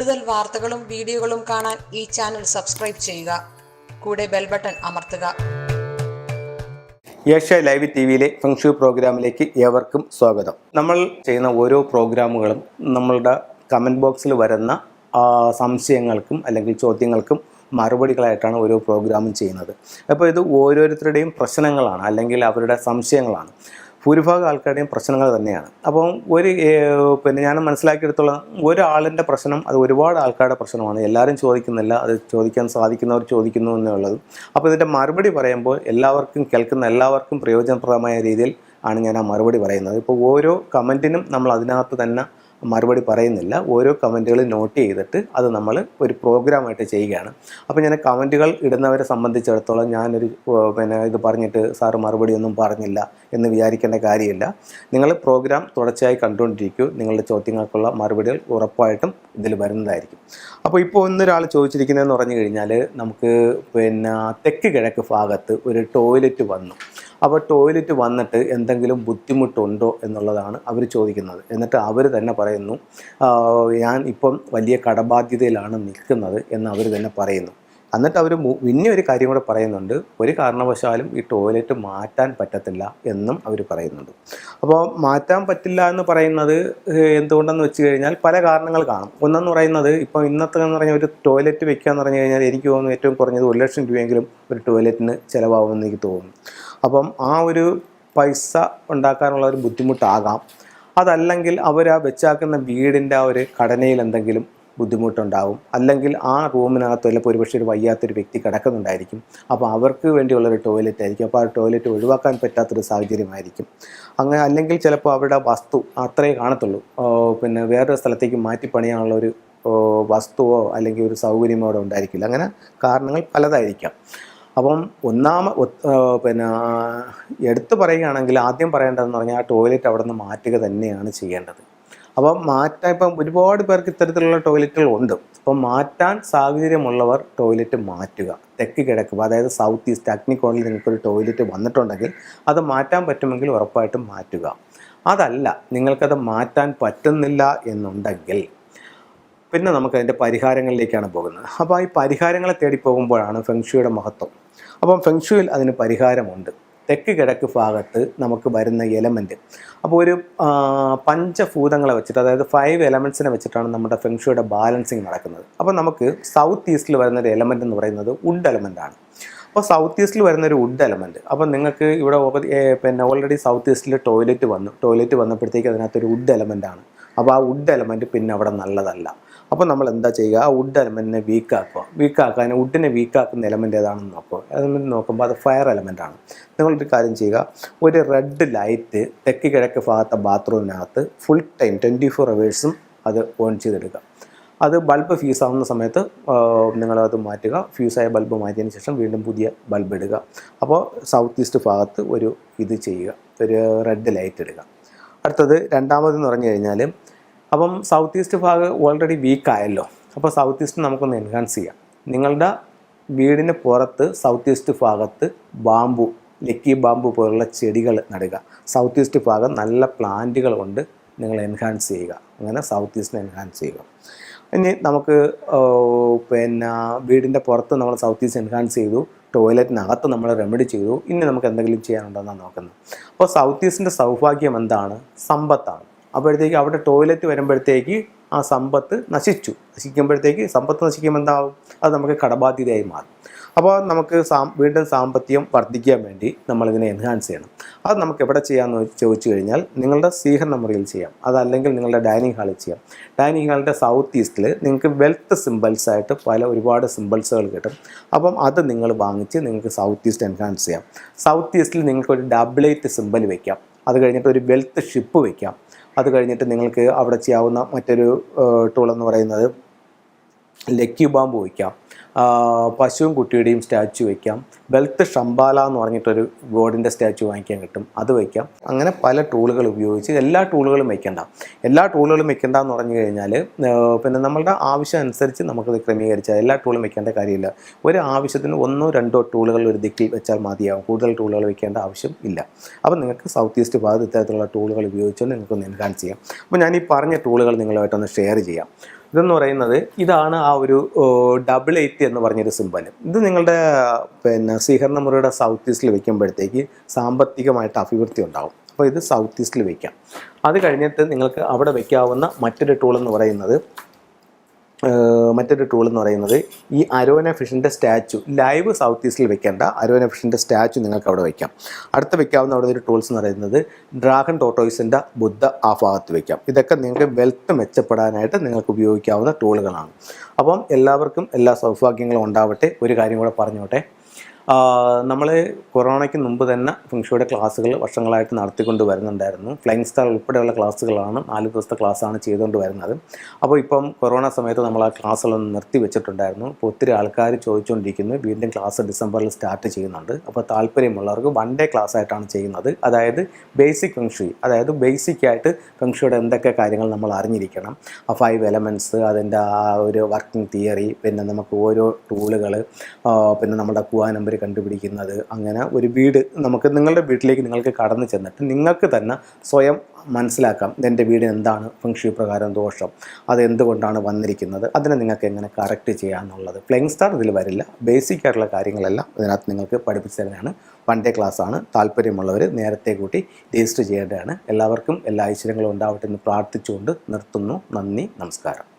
കൂടുതൽ വാർത്തകളും വീഡിയോകളും കാണാൻ ഈ ചാനൽ സബ്സ്ക്രൈബ് ചെയ്യുക. കൂടെ ബെൽ ബട്ടൺ അമർത്തുക. ഏഷ്യ ലൈവ് ടി വിയിലെ ഫംഗ്ഷു പ്രോഗ്രാമിലേക്ക് ഏവർക്കും സ്വാഗതം. നമ്മൾ ചെയ്യുന്ന ഓരോ പ്രോഗ്രാമുകളും നമ്മളുടെ കമന്റ് ബോക്സിൽ വരുന്ന സംശയങ്ങൾക്കും അല്ലെങ്കിൽ ചോദ്യങ്ങൾക്കും മറുപടികളായിട്ടാണ് ഓരോ പ്രോഗ്രാമും ചെയ്യുന്നത്. അപ്പോൾ ഇത് ഓരോരുത്തരുടെയും പ്രശ്നങ്ങളാണ് അല്ലെങ്കിൽ അവരുടെ സംശയങ്ങളാണ്. ഭൂരിഭാഗം ആൾക്കാരുടെയും പ്രശ്നങ്ങൾ തന്നെയാണ്. അപ്പം ഒരു പിന്നെ ഞാൻ മനസ്സിലാക്കിയെടുത്തോളം ഒരാളിന്റെ പ്രശ്നം അത് ഒരുപാട് ആൾക്കാരുടെ പ്രശ്നമാണ്. എല്ലാവരും ചോദിക്കുന്നില്ല അത് ചോദിക്കാൻ സാധിക്കുന്നവർ ചോദിക്കുന്നു എന്നുള്ളത്. അപ്പോൾ ഇതിന്റെ മറുപടി പറയുമ്പോൾ എല്ലാവർക്കും കേൾക്കുന്ന എല്ലാവർക്കും പ്രയോജനപ്രദമായ രീതിയിൽ ആണ് ഞാൻ ആ മറുപടി പറയുന്നത്. ഇപ്പോൾ ഓരോ കമന്റിനും നമ്മൾ അതിനകത്ത് തന്നെ മറുപടി പറയുന്നില്ല. ഓരോ കമന്റുകൾ നോട്ട് ചെയ്തിട്ട് അത് നമ്മൾ ഒരു പ്രോഗ്രാമായിട്ട് ചെയ്യുകയാണ്. അപ്പോൾ ഞാൻ കമന്റുകൾ ഇടുന്നവരെ സംബന്ധിച്ചിടത്തോളം ഞാനൊരു പിന്നെ ഇത് പറഞ്ഞിട്ട് സാറ് മറുപടി ഒന്നും പറഞ്ഞില്ല എന്ന് വിചാരിക്കേണ്ട കാര്യമില്ല. നിങ്ങൾ പ്രോഗ്രാം തുടർച്ചയായി കണ്ടുകൊണ്ടിരിക്കൂ. നിങ്ങളുടെ ചോദ്യങ്ങൾക്കുള്ള മറുപടികൾ ഉറപ്പായിട്ടും ഇതിൽ വരുന്നതായിരിക്കും. അപ്പോൾ ഇപ്പോൾ ഒന്നൊരാൾ ചോദിച്ചിരിക്കുന്നതെന്ന് പറഞ്ഞു കഴിഞ്ഞാൽ നമുക്ക് പിന്നെ തെക്ക് കിഴക്ക് ഭാഗത്ത് ഒരു ടോയ്ലറ്റ് വന്നു. അപ്പോൾ ടോയ്ലറ്റ് വന്നിട്ട് എന്തെങ്കിലും ബുദ്ധിമുട്ടുണ്ടോ എന്നുള്ളതാണ് അവർ ചോദിക്കുന്നത്. എന്നിട്ട് അവർ തന്നെ പറയുന്നു ഞാൻ ഇപ്പം വലിയ കടബാധ്യതയിലാണ് നിൽക്കുന്നത് എന്ന് അവർ തന്നെ പറയുന്നു. എന്നിട്ട് അവർ പിന്നെ ഒരു കാര്യം കൂടെ പറയുന്നുണ്ട് ഒരു കാരണവശാലും ഈ ടോയ്ലറ്റ് മാറ്റാൻ പറ്റത്തില്ല എന്നും അവർ പറയുന്നുണ്ട്. അപ്പോൾ മാറ്റാൻ പറ്റില്ല എന്ന് പറയുന്നത് എന്തുകൊണ്ടെന്ന് വെച്ച് കഴിഞ്ഞാൽ പല കാരണങ്ങൾ കാണും. ഒന്നെന്ന് പറയുന്നത് ഇപ്പോൾ ഇന്നത്തെ എന്ന് പറഞ്ഞാൽ ഒരു ടോയ്ലറ്റ് വെക്കുക എന്ന് പറഞ്ഞു കഴിഞ്ഞാൽ എനിക്ക് തോന്നുന്നു ഏറ്റവും കുറഞ്ഞത് ഒരു ലക്ഷം രൂപയെങ്കിലും ഒരു ടോയ്ലറ്റിന് ചിലവാകുമെന്ന് എനിക്ക് തോന്നുന്നു. അപ്പം ആ ഒരു പൈസ ഉണ്ടാക്കാനുള്ള ഒരു ബുദ്ധിമുട്ടാകാം. അതല്ലെങ്കിൽ അവർ ആ വെച്ചാക്കുന്ന വീടിന്റെ ആ ഒരു ഘടനയിൽ എന്തെങ്കിലും ബുദ്ധിമുട്ടുണ്ടാവും. അല്ലെങ്കിൽ ആ റൂമിനകത്ത് ചിലപ്പോൾ ഒരുപക്ഷെ ഒരു വയ്യാത്തൊരു വ്യക്തി കിടക്കുന്നുണ്ടായിരിക്കും. അപ്പോൾ അവർക്ക് വേണ്ടിയുള്ളൊരു ടോയ്ലറ്റ് ആയിരിക്കും. അപ്പോൾ ആ ടോയ്ലറ്റ് ഒഴിവാക്കാൻ പറ്റാത്തൊരു സാഹചര്യമായിരിക്കും. അങ്ങനെ അല്ലെങ്കിൽ ചിലപ്പോൾ അവരുടെ വസ്തു അത്രയേ കാണത്തുള്ളൂ. പിന്നെ വേറൊരു സ്ഥലത്തേക്ക് മാറ്റി പണിയാനുള്ള ഒരു വസ്തുവോ അല്ലെങ്കിൽ ഒരു സൗകര്യമോ അവിടെ ഉണ്ടായിരിക്കില്ല. അങ്ങനെ കാരണങ്ങൾ പലതായിരിക്കാം. അപ്പം ഒന്നാമ പിന്നെ എടുത്തു പറയുകയാണെങ്കിൽ ആദ്യം പറയേണ്ടതെന്ന് പറഞ്ഞാൽ ആ ടോയ്ലറ്റ് അവിടെ നിന്ന് മാറ്റുക തന്നെയാണ് ചെയ്യേണ്ടത്. അപ്പം മാറ്റാൻ ഇപ്പം ഒരുപാട് പേർക്ക് ഇത്തരത്തിലുള്ള ടോയ്ലറ്റുകൾ ഉണ്ട്. അപ്പം മാറ്റാൻ സാഹചര്യമുള്ളവർ ടോയ്ലറ്റ് മാറ്റുക തെക്ക് കിഴക്ക് അതായത് സൗത്ത് ഈസ്റ്റ് അഗ്നിക്കോണിൽ നിങ്ങൾക്കൊരു ടോയ്ലറ്റ് വന്നിട്ടുണ്ടെങ്കിൽ അത് മാറ്റാൻ പറ്റുമെങ്കിൽ ഉറപ്പായിട്ടും മാറ്റുക. അതല്ല നിങ്ങൾക്കത് മാറ്റാൻ പറ്റുന്നില്ല എന്നുണ്ടെങ്കിൽ പിന്നെ നമുക്ക് അതിന്റെ പരിഹാരങ്ങളിലേക്കാണ് പോകുന്നത്. അപ്പോൾ ഈ പരിഹാരങ്ങളെ തേടി പോകുമ്പോഴാണ് ഫെങ്ഷിയുടെ മഹത്വം. അപ്പം ഫെങ്ഷുയിൽ അതിന് പരിഹാരമുണ്ട്. തെക്ക് കിഴക്ക് ഭാഗത്ത് നമുക്ക് വരുന്ന എലമെന്റ് അപ്പോൾ ഒരു പഞ്ചഭൂതങ്ങളെ വെച്ചിട്ട് അതായത് ഫൈവ് എലമെന്റ്സിനെ വെച്ചിട്ടാണ് നമ്മുടെ ഫെങ്ഷുയുടെ ബാലൻസിങ് നടക്കുന്നത്. അപ്പോൾ നമുക്ക് സൗത്ത് ഈസ്റ്റിൽ വരുന്ന ഒരു എലമെന്റ് എന്ന് പറയുന്നത് വുഡ് എലമെന്റ് ആണ്. അപ്പോൾ സൗത്ത് ഈസ്റ്റിൽ വരുന്ന ഒരു വുഡ് എലമെന്റ് അപ്പോൾ നിങ്ങൾക്ക് ഇവിടെ പിന്നെ ഓൾറെഡി സൗത്ത് ഈസ്റ്റിൽ ടോയ്ലറ്റ് വന്നു. ടോയ്ലറ്റ് വന്നപ്പോഴത്തേക്ക് അതിനകത്തൊരു വുഡ് എലമെന്റ് ആണ്. അപ്പോൾ ആ വുഡ് എലമെന്റ് പിന്നെ അവിടെ നല്ലതല്ല. അപ്പോൾ നമ്മൾ എന്താ ചെയ്യുക? ആ വുഡ് എലമെന്റിനെ വീക്കാക്കുക വീക്കാക്കാൻ വുഡിനെ വീക്കാക്കുന്ന എലമെന്റ് ഏതാണെന്ന് നോക്കുക. എലമെന്റ് നോക്കുമ്പോൾ അത് ഫയർ എലമെന്റ് ആണ്. നിങ്ങളൊരു കാര്യം ചെയ്യുക ഒരു റെഡ് ലൈറ്റ് തെക്ക് കിഴക്ക് ഭാഗത്തെ ബാത്റൂമിനകത്ത് ഫുൾ ടൈം ട്വന്റി ഫോർ അവേഴ്സും അത് ഓൺ ചെയ്തെടുക്കുക. അത് ബൾബ് ഫ്യൂസ് ആവുന്ന സമയത്ത് നിങ്ങളത് മാറ്റുക. ഫ്യൂസായ ബൾബ് മാറ്റിയതിന് ശേഷം വീണ്ടും പുതിയ ബൾബ് ഇടുക. അപ്പോൾ സൗത്ത് ഈസ്റ്റ് ഭാഗത്ത് ഒരു ഇത് ചെയ്യുക ഒരു റെഡ് ലൈറ്റ് ഇടുക. അടുത്തത് രണ്ടാമതെന്ന് പറഞ്ഞു കഴിഞ്ഞാൽ അപ്പം സൗത്ത് ഈസ്റ്റ് ഭാഗം ഓൾറെഡി വീക്കായല്ലോ അപ്പോൾ സൗത്ത് ഈസ്റ്റ് നമുക്കൊന്ന് എൻഹാൻസ് ചെയ്യാം. നിങ്ങളുടെ വീടിന് പുറത്ത് സൗത്ത് ഈസ്റ്റ് ഭാഗത്ത് ബാമ്പു ലക്കി ബാമ്പു പോലുള്ള ചെടികൾ നടുക. സൗത്ത് ഈസ്റ്റ് ഭാഗം നല്ല പ്ലാന്റുകൾ കൊണ്ട് നിങ്ങൾ എൻഹാൻസ് ചെയ്യുക. അങ്ങനെ സൗത്ത് ഈസ്റ്റിനെ എൻഹാൻസ് ചെയ്യുക. ഇനി നമുക്ക് പിന്നെ വീടിന്റെ പുറത്ത് നമ്മൾ സൗത്ത് ഈസ്റ്റ് എൻഹാൻസ് ചെയ്തു. ടോയ്ലറ്റിനകത്ത് നമ്മൾ റെമഡി ചെയ്തു. ഇനി നമുക്ക് എന്തെങ്കിലും ചെയ്യാനുണ്ടെന്നാണ് നോക്കുന്നത്. അപ്പോൾ സൗത്ത് ഈസ്റ്റിന്റെ സൗഭാഗ്യം എന്താണ്? സമ്പത്താണ്. അപ്പോഴത്തേക്ക് അവിടെ ടോയ്ലറ്റ് വരുമ്പോഴത്തേക്ക് ആ സമ്പത്ത് നശിച്ചു. നശിക്കുമ്പോഴത്തേക്ക് സമ്പത്ത് നശിക്കുമ്പോൾ എന്താവും? അത് നമുക്ക് കടബാധ്യതയായി മാറും. അപ്പോൾ നമുക്ക് സാ വീണ്ടും സാമ്പത്തികം വർദ്ധിക്കാൻ വേണ്ടി നമ്മളിതിനെ എൻഹാൻസ് ചെയ്യണം. അത് നമുക്ക് എവിടെ ചെയ്യാമെന്ന് ചോദിച്ചു കഴിഞ്ഞാൽ നിങ്ങളുടെ സ്വീകരണ മുറിയിൽ ചെയ്യാം. അതല്ലെങ്കിൽ നിങ്ങളുടെ ഡൈനിങ് ഹാളിൽ ചെയ്യാം. ഡൈനിങ് ഹാളിന്റെ സൗത്ത് ഈസ്റ്റിൽ നിങ്ങൾക്ക് വെൽത്ത് സിമ്പിൾസ് ആയിട്ട് പല ഒരുപാട് സിമ്പിൾസുകൾ കിട്ടും. അപ്പം അത് നിങ്ങൾ വാങ്ങിച്ച് നിങ്ങൾക്ക് സൗത്ത് ഈസ്റ്റ് എൻഹാൻസ് ചെയ്യാം. സൗത്ത് ഈസ്റ്റിൽ നിങ്ങൾക്ക് ഒരു ഡബിളേറ്റ് സിമ്പിൾ വെക്കാം. അത് കഴിഞ്ഞിട്ട് ഒരു വെൽത്ത് ഷിപ്പ് വയ്ക്കാം അത് കഴിഞ്ഞിട്ട് നിങ്ങൾക്ക് അവിടെ ചെയ്യാവുന്ന മറ്റൊരു ടൂൾ എന്ന് പറയുന്നത് ലക്കി ബാമ്പ് വയ്ക്കാം പശുവും കുട്ടിയുടെയും സ്റ്റാച്ചു വയ്ക്കാം ബെൽത്ത് ഷംബാല എന്ന് പറഞ്ഞിട്ടൊരു ഗോഡിന്റെ സ്റ്റാച്ചു വാങ്ങിക്കാൻ കിട്ടും. അത് വയ്ക്കാം അങ്ങനെ പല ടൂളുകൾ ഉപയോഗിച്ച് എല്ലാ ടൂളുകളും വയ്ക്കേണ്ട എല്ലാ ടൂളുകളും വയ്ക്കേണ്ട എന്ന് പറഞ്ഞു കഴിഞ്ഞാൽ പിന്നെ നമ്മളുടെ ആവശ്യം അനുസരിച്ച് നമുക്കത് ക്രമീകരിച്ചാൽ എല്ലാ ടൂളും വയ്ക്കേണ്ട കാര്യമില്ല. ഒരു ആവശ്യത്തിന് ഒന്നോ രണ്ടോ ടൂളുകൾ ഒരു ദിക്കിൽ വെച്ചാൽ മതിയാവും. കൂടുതൽ ടൂളുകൾ വയ്ക്കേണ്ട ആവശ്യം ഇല്ല. അപ്പോൾ നിങ്ങൾക്ക് സൗത്ത് ഈസ്റ്റ് ഭാഗത്ത് ഇത്തരത്തിലുള്ള ടൂളുകൾ ഉപയോഗിച്ചുകൊണ്ട് നിങ്ങൾക്കൊന്ന് എൻഹാൻസ് ചെയ്യാം. അപ്പോൾ ഞാൻ ഈ പറഞ്ഞ ടൂളുകൾ നിങ്ങളുമായിട്ടൊന്ന് ഷെയർ ചെയ്യാം. ഇതെന്ന് പറയുന്നത് ഇതാണ് ആ ഒരു ഡബിൾ എയ്റ്റ് എന്ന് പറഞ്ഞൊരു സിമ്പൽ ഇത് നിങ്ങളുടെ പിന്നെ സ്വീകരണ മുറിയുടെ സൗത്ത് ഈസ്റ്റിൽ വെക്കുമ്പോഴത്തേക്ക് സാമ്പത്തികമായിട്ട് അഭിവൃദ്ധി ഉണ്ടാകും അപ്പോൾ ഇത് സൗത്ത് ഈസ്റ്റിൽ വെക്കാം. അത് കഴിഞ്ഞിട്ട് നിങ്ങൾക്ക് അവിടെ വെക്കാവുന്ന മറ്റൊരു ടൂൾ എന്ന് പറയുന്നത് മറ്റൊരു ടൂൾ എന്ന് പറയുന്നത് ഈ അരോന ഫിഷിന്റെ സ്റ്റാച്ചു. ലൈവ് സൗത്ത് ഈസ്റ്റിൽ വെക്കേണ്ട അരോന ഫിഷിന്റെ സ്റ്റാച്ചു നിങ്ങൾക്ക് അവിടെ വയ്ക്കാം അടുത്ത് വെക്കാവുന്ന അവിടെ ഒരു ടൂൾസ് എന്ന് പറയുന്നത് ഡ്രാഗൺ ടോട്ടോയ്സിന്റെ ബുദ്ധ ആ ഭാഗത്ത് വയ്ക്കാം ഇതൊക്കെ നിങ്ങൾക്ക് വെൽത്ത് മെച്ചപ്പെടാനായിട്ട് നിങ്ങൾക്ക് ഉപയോഗിക്കാവുന്ന ടൂളുകളാണ് അപ്പം എല്ലാവർക്കും എല്ലാ സൗഭാഗ്യങ്ങളും ഉണ്ടാവട്ടെ. ഒരു കാര്യം കൂടെ പറഞ്ഞോട്ടെ. നമ്മൾ കൊറോണയ്ക്ക് മുമ്പ് തന്നെ ഫിങ്ഷോയുടെ ക്ലാസ്സുകൾ വർഷങ്ങളായിട്ട് നടത്തിക്കൊണ്ട് വരുന്നുണ്ടായിരുന്നു. ഫ്ലൈങ് സ്റ്റാർ ഉൾപ്പെടെയുള്ള ക്ലാസ്സുകളാണ് നാല് ദിവസത്തെ ക്ലാസ്സാണ് ചെയ്തുകൊണ്ട് വരുന്നത്. അപ്പോൾ ഇപ്പം കൊറോണ സമയത്ത് നമ്മൾ ആ ക്ലാസ്സുകളൊന്ന് നിർത്തി വെച്ചിട്ടുണ്ടായിരുന്നു. അപ്പോൾ ഒത്തിരി ആൾക്കാർ ചോദിച്ചുകൊണ്ടിരിക്കുന്നു വീണ്ടും ക്ലാസ് ഡിസംബറിൽ സ്റ്റാർട്ട് ചെയ്യുന്നുണ്ട്. അപ്പോൾ താല്പര്യമുള്ളവർക്ക് വൺ ഡേ ക്ലാസ് ആയിട്ടാണ് ചെയ്യുന്നത്. അതായത് ബേസിക് ഫിങ്ഷി അതായത് ബേസിക് ആയിട്ട് ഫംഗ്ഷിയുടെ എന്തൊക്കെ കാര്യങ്ങൾ നമ്മൾ അറിഞ്ഞിരിക്കണം. ആ ഫൈവ് എലമെന്റ്സ് അതിന്റെ ആ ഒരു വർക്കിംഗ് തിയറി പിന്നെ നമുക്ക് ഓരോ ടൂളുകൾ പിന്നെ നമ്മുടെ കുവാ കണ്ടുപിടിക്കുന്നത്. അങ്ങനെ ഒരു വീട് നമുക്ക് നിങ്ങളുടെ വീട്ടിലേക്ക് നിങ്ങൾക്ക് കടന്നു ചെന്നിട്ട് നിങ്ങൾക്ക് തന്നെ സ്വയം മനസ്സിലാക്കാം എന്റെ വീടിന് എന്താണ് ഫംഗ്ഷി പ്രകാരം ദോഷം. അത് എന്തുകൊണ്ടാണ് വന്നിരിക്കുന്നത്? അതിനെ നിങ്ങൾക്ക് എങ്ങനെ കറക്റ്റ് ചെയ്യാമെന്നുള്ളത് പ്ലെയിങ് സ്റ്റാർ ഇതിൽ വരില്ല. ബേസിക് ആയിട്ടുള്ള കാര്യങ്ങളെല്ലാം ഇതിനകത്ത് നിങ്ങൾക്ക് പഠിപ്പിച്ചു വൺ ഡേ ക്ലാസ് ആണ്. താല്പര്യമുള്ളവർ നേരത്തെ കൂട്ടി രജിസ്റ്റർ ചെയ്യേണ്ടതാണ്. എല്ലാവർക്കും എല്ലാ ഐശ്വര്യങ്ങളും ഉണ്ടാവട്ടെ എന്ന് പ്രാർത്ഥിച്ചുകൊണ്ട് നിർത്തുന്നു. നന്ദി നമസ്കാരം.